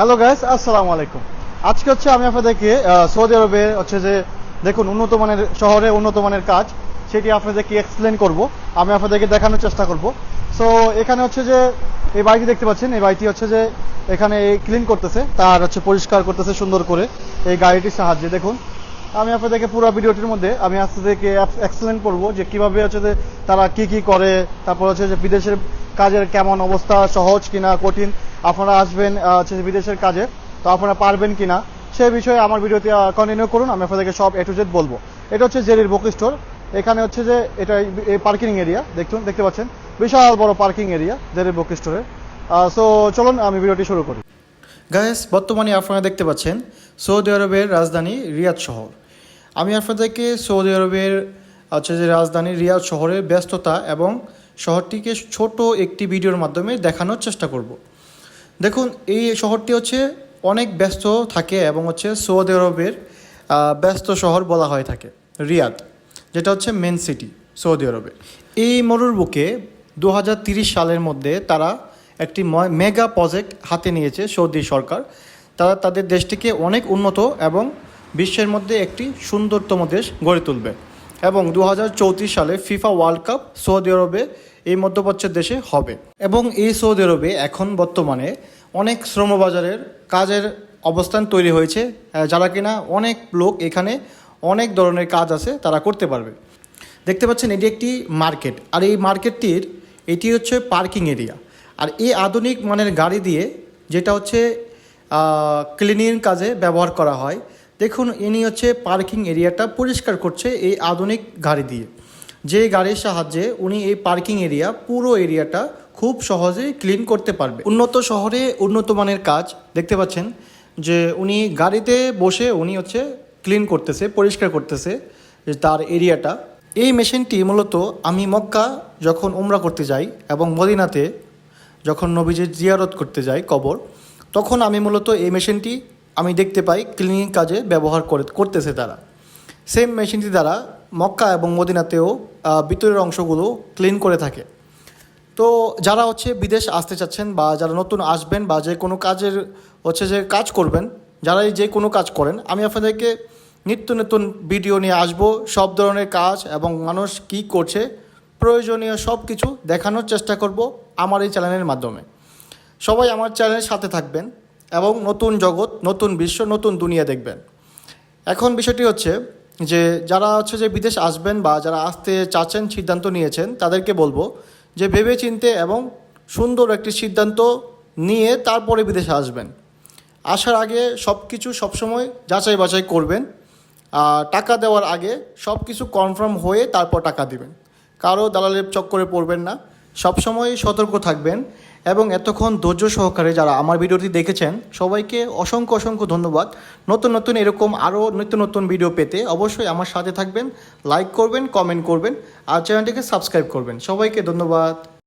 Hello guys আসসালামু আলাইকুম আজকে হচ্ছে আমি আপনাদেরকে সৌদি আরবে হচ্ছে যে, দেখুন, উন্নত মানের শহরে উন্নত মানের কাজ, সেটি আপনাদেরকে এক্সপ্লেন করব। আমি আপনাদেরকে দেখানোর চেষ্টা করব। সো এখানে হচ্ছে যে, এই বাড়িটি দেখতে পাচ্ছেন, এই বাড়িটি হচ্ছে যে, এখানে ক্লিন করতেছে, তার হচ্ছে পরিষ্কার করতেছে সুন্দর করে এই গাড়িটির সাহায্যে। দেখুন, আমি আপনাদেরকে পুরো ভিডিওটির মধ্যে আমি আপনাদেরকে এক্সপ্লেন করব যে কীভাবে হচ্ছে যে, তারা কি কি করে, তারপর হচ্ছে যে বিদেশের কাজের কেমন অবস্থা, সহজ কিনা, কঠিন আপনারা আসবেন হচ্ছে বিদেশের কাজে, তো আপনারা পারবেন কিনা, সে বিষয়ে আমার ভিডিওতে কন্টিনিউ করুন, আমি আপনাদেরকে সব এ টু জেড বলব। এটা হচ্ছে জেরির বুক স্টোর। এখানে হচ্ছে যে এটা পার্কিং এরিয়া দেখুন, দেখতে পাচ্ছেন? বিশাল বড় পার্কিং এরিয়া জেরির বুক স্টোরের। সো চলুন, আমি ভিডিওটি শুরু করি। গায়েস বর্তমানে আপনারা দেখতে পাচ্ছেন সৌদি আরবের রাজধানী রিয়াদ শহর। আমি আপনাদেরকে সৌদি আরবের, হচ্ছে যে রাজধানী রিয়াদ শহরের ব্যস্ততা এবং শহরটিকে ছোট একটি ভিডিওর মাধ্যমে দেখানোর চেষ্টা করব। দেখুন, এই শহরটি হচ্ছে অনেক ব্যস্ত থাকে এবং হচ্ছে সৌদি আরবের ব্যস্ত শহর বলা হয়ে থাকে, রিয়াদ, যেটা হচ্ছে মেন সিটি সৌদি আরবে। এই মরুর বুকে দু সালের মধ্যে তারা একটি মেগা প্রজেক্ট হাতে নিয়েছে সৌদি সরকার। তারা তাদের দেশটিকে অনেক উন্নত এবং বিশ্বের মধ্যে একটি সুন্দরতম দেশ গড়ে তুলবে। এবং দু হাজার চৌত্রিশ সালে ফিফা ওয়ার্ল্ড কাপ সৌদি আরবে এই মধ্যপ্রাচ্যের দেশে হবে। এবং এই সৌদি আরবে এখন বর্তমানে অনেক শ্রমবাজারের কাজের অবস্থান তৈরি হয়েছে যারা কিনা অনেক লোক এখানে অনেক ধরনের কাজ আছে তারা করতে পারবে। দেখতে পাচ্ছেন এটি একটি মার্কেট। আর এই মার্কেটটির, এটি হচ্ছে পার্কিং এরিয়া। আর এই আধুনিক মানের গাড়ি দিয়ে যেটা হচ্ছে ক্লিনিং কাজে ব্যবহার করা হয় দেখুন, ইনি হচ্ছে পার্কিং এরিয়াটা পরিষ্কার করছে এই আধুনিক গাড়ি দিয়ে। যে গাড়ির সাহায্যে উনি এই পার্কিং এরিয়া পুরো এরিয়াটা খুব সহজেই ক্লিন করতে পারবে। উন্নত শহরে উন্নত মানের কাজ দেখতে পাচ্ছেন যে উনি গাড়িতে বসে উনি হচ্ছে ক্লিন করতেছে, পরিষ্কার করতেছে তার এরিয়াটা। এই মেশিনটি মূলত আমি মক্কা যখন উমরা করতে যাই এবং মদিনাতে যখন নবীজের জিয়ারত করতে যাই কবর, তখন আমি মূলত এই মেশিনটি আমি দেখতে পাই ক্লিনিং কাজে ব্যবহার করে, করতেছে তারা। সেম মেশিনটি দ্বারা মক্কা এবং মদিনাতেও ভিতরের অংশগুলো ক্লিন করে থাকে। তো যারা হচ্ছে বিদেশ আসতে চাচ্ছেন বা যারা নতুন আসবেন বা যে কোনো কাজের হচ্ছে যে কাজ করবেন, যারাই যে কোনো কাজ করেন, আমি আপনাদেরকে নিত্য নতুন ভিডিও নিয়ে আসব, সব ধরনের কাজ এবং মানুষ কি করছে, প্রয়োজনীয় সব কিছু দেখানোর চেষ্টা করব আমার এই চ্যানেলের মাধ্যমে। সবাই আমার চ্যানেলের সাথে থাকবেন। এবং নতুন জগৎ, নতুন বিশ্ব, নতুন দুনিয়া দেখবেন। এখন বিষয়টি হচ্ছে যে, যারা হচ্ছে যে বিদেশ আসবেন বা যারা আসতে চাচ্ছেন, সিদ্ধান্ত নিয়েছেন, তাদেরকে বলব যে ভেবে চিনতে এবং সুন্দর একটি সিদ্ধান্ত নিয়ে তারপরে বিদেশে আসবেন। আসার আগে সব কিছু সবসময় যাচাই বাছাই করবেন। টাকা দেওয়ার আগে সব কিছু কনফার্ম হয়ে তারপর টাকা দিবেন। কারও দালালের চক্করে পড়বেন না। সবসময় সতর্ক থাকবেন এবং এতক্ষণ ধৈর্য সহকারে যারা আমার ভিডিওটি দেখেছেন, সবাইকে অসংখ্য অসংখ্য ধন্যবাদ। নতুন নতুন এরকম আরও নিত্য নতুন ভিডিও পেতে অবশ্যই আমার সাথে থাকবেন, লাইক করবেন, কমেন্ট করবেন, আর চ্যানেলটিকে সাবস্ক্রাইব করবেন। সবাইকে ধন্যবাদ।